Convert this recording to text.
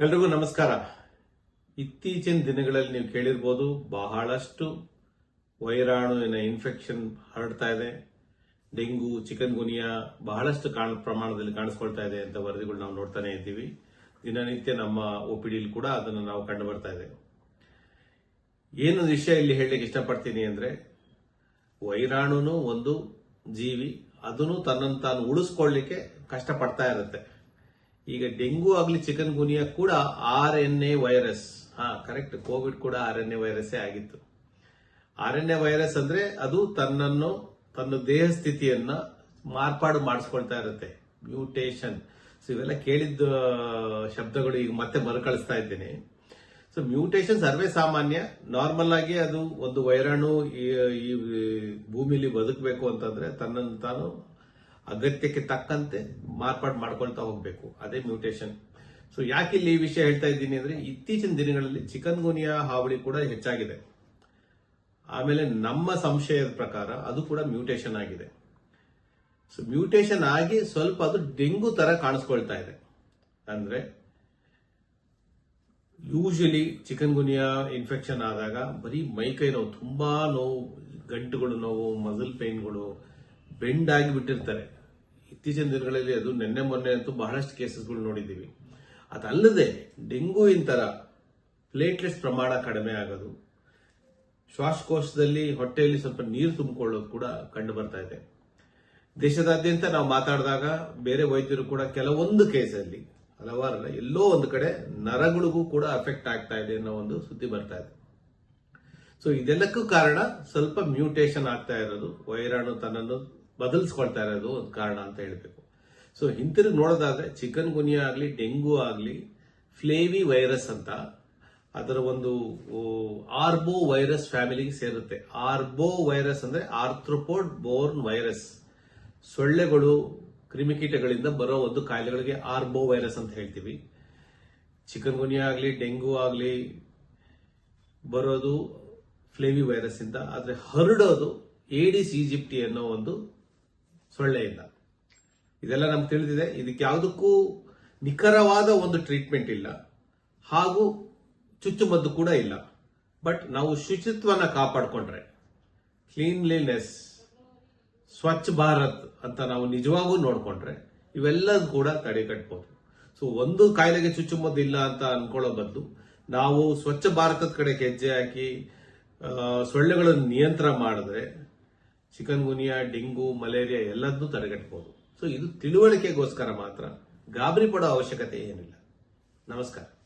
ಎಲ್ರಿಗೂ ನಮಸ್ಕಾರ. ಇತ್ತೀಚಿನ ದಿನಗಳಲ್ಲಿ ನೀವು ಕೇಳಿರ್ಬೋದು ಬಹಳಷ್ಟು ವೈರಾಣುವಿನ ಇನ್ಫೆಕ್ಷನ್ ಹರಡ್ತಾ ಇದೆ. ಡೆಂಗು ಚಿಕನ್ ಗುನಿಯಾ ಬಹಳಷ್ಟು ಕಾಣ ಪ್ರಮಾಣದಲ್ಲಿ ಕಾಣಿಸ್ಕೊಳ್ತಾ ಇದೆ ಅಂತ ವರದಿಗಳು ನಾವು ನೋಡ್ತಾನೆ ಇದ್ದೀವಿ. ದಿನನಿತ್ಯ ನಮ್ಮ ಒ ಪಿ ಡಿಲಿ ಕೂಡ ಅದನ್ನು ನಾವು ಕಂಡು ಬರ್ತಾ ಇದೆ. ಏನು ವಿಷಯ ಇಲ್ಲಿ ಹೇಳಲಿಕ್ಕೆ ಇಷ್ಟಪಡ್ತೀನಿ ಅಂದ್ರೆ, ವೈರಾಣುನು ಒಂದು ಜೀವಿ, ಅದನ್ನು ತನ್ನನ್ನು ತಾನು ಉಳಿಸ್ಕೊಳ್ಳಿಕ್ಕೆ ಕಷ್ಟಪಡ್ತಾ ಇರುತ್ತೆ. ಈಗ ಡೆಂಗು ಆಗಲಿ ಚಿಕನ್ ಗುನಿಯಾ ಕೂಡ ಆರ್ ಎನ್ ಎ ವೈರಸ್. ಹಾ ಕರೆಕ್ಟ್ ಕೋವಿಡ್ ಕೂಡ ಆರ್ ಎನ್ ಎ ವೈರಸ್ಸೇ ಆಗಿತ್ತು. ಆರ್ ಎನ್ ಎ ವೈರಸ್ ಅಂದ್ರೆ ಅದು ತನ್ನನ್ನು, ತನ್ನ ದೇಹ ಸ್ಥಿತಿಯನ್ನ ಮಾರ್ಪಾಡು ಮಾಡಿಸ್ಕೊಳ್ತಾ ಇರುತ್ತೆ. ಮ್ಯೂಟೇಷನ್. ಸೊ ಇವೆಲ್ಲ ಕೇಳಿದ್ದ ಶಬ್ದಗಳು ಈಗ ಮತ್ತೆ ಮರುಕಳಿಸ್ತಾ ಇದ್ದೇನೆ. ಸೊ ಮ್ಯೂಟೇಷನ್ ಸರ್ವೇ ಸಾಮಾನ್ಯ. ನಾರ್ಮಲ್ ಆಗಿ ಅದು ಒಂದು ವೈರಾಣು ಈ ಭೂಮಿಲಿ ಬದುಕಬೇಕು ಅಂತಂದ್ರೆ ತನ್ನನ್ನು ತಾನು ಅಗತ್ಯಕ್ಕೆ ತಕ್ಕಂತೆ ಮಾರ್ಪಾಡು ಮಾಡ್ಕೊಳ್ತಾ ಹೋಗ್ಬೇಕು. ಅದೇ ಮ್ಯೂಟೇಷನ್ ಸೊ ಯಾಕೆ ಇಲ್ಲಿ ಈ ವಿಷಯ ಹೇಳ್ತಾ ಇದ್ದೀನಿ ಅಂದ್ರೆ, ಇತ್ತೀಚಿನ ದಿನಗಳಲ್ಲಿ ಚಿಕನ್ ಗುನಿಯಾ ಹಾವಳಿ ಕೂಡ ಹೆಚ್ಚಾಗಿದೆ. ಆಮೇಲೆ ನಮ್ಮ ಸಂಶಯದ ಪ್ರಕಾರ ಅದು ಕೂಡ ಮ್ಯೂಟೇಷನ್ ಆಗಿದೆ. ಸೊ ಮ್ಯೂಟೇಷನ್ ಆಗಿ ಸ್ವಲ್ಪ ಅದು ಡೆಂಗು ತರ ಕಾಣಿಸ್ಕೊಳ್ತಾ ಇದೆ. ಅಂದ್ರೆ ಯೂಶಲಿ ಚಿಕನ್ ಗುನಿಯಾ ಇನ್ಫೆಕ್ಷನ್ ಆದಾಗ ಬರೀ ಮೈಕೈ ನೋವು, ತುಂಬಾ ನೋವು, ಗಂಟುಗಳು ನೋವು ಮಸಲ್ ಪೇನ್ಗಳು ಬೆಂಡ್ ಆಗಿ ಬಿಟ್ಟಿರ್ತಾರೆ ಇತ್ತೀಚಿನ ದಿನಗಳಲ್ಲಿ ಅದು ನಿನ್ನೆ ಮೊನ್ನೆ ಅಂತೂ ಬಹಳಷ್ಟು ಕೇಸಸ್ಗಳು ನೋಡಿದ್ದೀವಿ. ಅದಲ್ಲದೆ ಡೆಂಗೂವಿನ ತರ ಪ್ಲೇಟ್ಲೆಟ್ಸ್ ಪ್ರಮಾಣ ಕಡಿಮೆ ಆಗೋದು, ಶ್ವಾಸಕೋಶದಲ್ಲಿ ಹೊಟ್ಟೆಯಲ್ಲಿ ಸ್ವಲ್ಪ ನೀರು ತುಂಬಿಕೊಳ್ಳೋದು ಕೂಡ ಕಂಡು ಬರ್ತಾ ಇದೆ. ದೇಶದಾದ್ಯಂತ ನಾವು ಮಾತಾಡಿದಾಗ ಬೇರೆ ವೈದ್ಯರು ಕೂಡ ಕೆಲವೊಂದು ಕೇಸಲ್ಲಿ ಹಲವಾರು ಎಲ್ಲೋ ಒಂದು ಕಡೆ ನರಗಳಿಗೂ ಕೂಡ ಅಫೆಕ್ಟ್ ಆಗ್ತಾ ಇದೆ ಅನ್ನೋ ಒಂದು ಸುದ್ದಿ ಬರ್ತಾ ಇದೆ. ಸೊ ಇದೆಲ್ಲಕ್ಕೂ ಕಾರಣ ಸ್ವಲ್ಪ ಮ್ಯೂಟೇಷನ್ ಆಗ್ತಾ ಇರೋದು, ವೈರಾಣು ತನ್ನನ್ನು ಬದಲಿಸ್ಕೊಳ್ತಾ ಇರೋದು ಒಂದು ಕಾರಣ ಅಂತ ಹೇಳಬೇಕು. ಸೊ ಹಿಂತಿರುಗಿ ನೋಡೋದಾದ್ರೆ ಚಿಕನ್ ಗುನಿಯಾ ಆಗಲಿ, ಡೆಂಗು ಆಗಲಿ, ಫ್ಲೇವಿ ವೈರಸ್ ಅಂತ ಅದರ ಒಂದು ಆರ್ಬೋ ವೈರಸ್ ಫ್ಯಾಮಿಲಿಗೆ ಸೇರುತ್ತೆ. ಆರ್ಬೋ ವೈರಸ್ ಅಂದ್ರೆ ಆರ್ಥ್ರೋಪೋಡ್ ಬೋರ್ನ್ ವೈರಸ್. ಸೊಳ್ಳೆಗಳು, ಕ್ರಿಮಿಕೀಟಗಳಿಂದ ಬರೋ ಒಂದು ಕಾಯಿಲೆಗಳಿಗೆ ಆರ್ಬೋ ವೈರಸ್ ಅಂತ ಹೇಳ್ತೀವಿ. ಚಿಕನ್ ಗುನಿಯಾ ಆಗಲಿ, ಡೆಂಗು ಆಗಲಿ, ಬರೋದು ಫ್ಲೇವಿ ವೈರಸ್ ಇಂದ ಆದ್ರೆ ಹರಡೋದು ಏಡಿಸ್ ಈಜಿಪ್ಟಿ ಅನ್ನೋ ಒಂದು ಸೊಳ್ಳೆಯಿಂದ. ಇದೆಲ್ಲ ನಮ್ಗೆ ತಿಳಿದಿದೆ. ಇದಕ್ಕೆ ಯಾವುದಕ್ಕೂ ನಿಖರವಾದ ಒಂದು ಟ್ರೀಟ್ಮೆಂಟ್ ಇಲ್ಲ. ಹಾಗೂ ಚುಚ್ಚುಮದ್ದು ಕೂಡ ಇಲ್ಲ. ಬಟ್ ನಾವು ಶುಚಿತ್ವನ ಕಾಪಾಡಿಕೊಂಡ್ರೆ ಕ್ಲೀನ್ಲಿನೆಸ್ ಸ್ವಚ್ಛ ಭಾರತ್ ಅಂತ ನಾವು ನಿಜವಾಗೂ ನೋಡ್ಕೊಂಡ್ರೆ ಇವೆಲ್ಲ ಕೂಡ ತಡೆಗಟ್ಬೋದು ಸೊ ಒಂದು ಕಾಯಿಲೆಗೆ ಚುಚ್ಚುಮದ್ದು ಇಲ್ಲ ಅಂತ ಅನ್ಕೊಳ್ಳೋ ಬದಲು, ನಾವು ಸ್ವಚ್ಛ ಭಾರತದ ಕಡೆ ಹೆಜ್ಜೆ ಹಾಕಿ ಸೊಳ್ಳೆಗಳನ್ನು ನಿಯಂತ್ರಣ ಮಾಡಿದ್ರೆ ಚಿಕನ್ ಗುನಿಯಾ ಡೆಂಗು, ಮಲೇರಿಯಾ ಎಲ್ಲದನ್ನೂ ತಡೆಗಟ್ಟಬಹುದು ಸೊ ಇದು ತಿಳುವಳಿಕೆಗೋಸ್ಕರ ಮಾತ್ರ. ಗಾಬರಿ ಪಡೋ ಅವಶ್ಯಕತೆ ಏನಿಲ್ಲ. ನಮಸ್ಕಾರ.